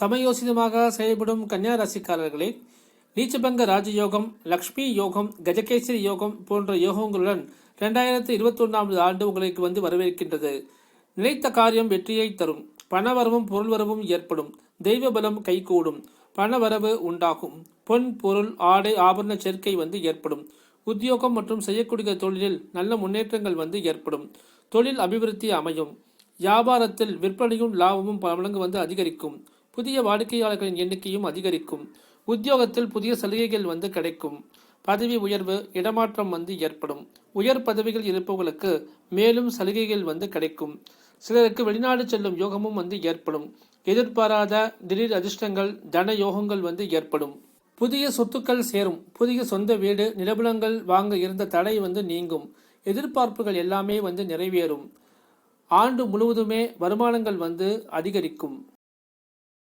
சமயோசிதமாக செயல்படும் கன்னியா ராசிக்காரர்களே நீச்சபங்க ராஜயோகம் லக்ஷ்மி யோகம் கஜகேசரி யோகம் போன்ற யோகங்களுடன் ரெண்டாயிரத்தி இருபத்தி ஒன்றாம் ஆண்டு உங்களுக்கு வந்து வரவேற்கின்றது. நினைத்த காரியம் வெற்றியை தரும். பணவரவும் பொருள்வரவும் ஏற்படும். தெய்வ பலம் கைகூடும். பணவரவு உண்டாகும். பொன் பொருள் ஆடை ஆபரண சேர்க்கை வந்து ஏற்படும். உத்தியோகம் மற்றும் செய்யக்கூடிய தொழிலில் நல்ல முன்னேற்றங்கள் வந்து ஏற்படும். தொழில் அபிவிருத்தி அமையும். வியாபாரத்தில் விற்பனையும் லாபமும் பல மடங்கு வந்து அதிகரிக்கும். புதிய வாடிக்கையாளர்களின் எண்ணிக்கையும் அதிகரிக்கும். உத்தியோகத்தில் புதிய சலுகைகள் வந்து கிடைக்கும். பதவி உயர்வு இடமாற்றம் வந்து ஏற்படும். உயர் பதவிகள் இருப்பவர்களுக்கு மேலும் சலுகைகள் வந்து கிடைக்கும். சிலருக்கு வெளிநாடு செல்லும் யோகமும் வந்து ஏற்படும். எதிர்பாராத திடீர் அதிர்ஷ்டங்கள் தன யோகங்கள் வந்து ஏற்படும். புதிய சொத்துக்கள் சேரும். புதிய சொந்த வீடு நிலபுலங்கள் வாங்க இருந்த தடை வந்து நீங்கும். எதிர்பார்ப்புகள் எல்லாமே வந்து நிறைவேறும். ஆண்டு முழுவதுமே வருமானங்கள் வந்து அதிகரிக்கும்.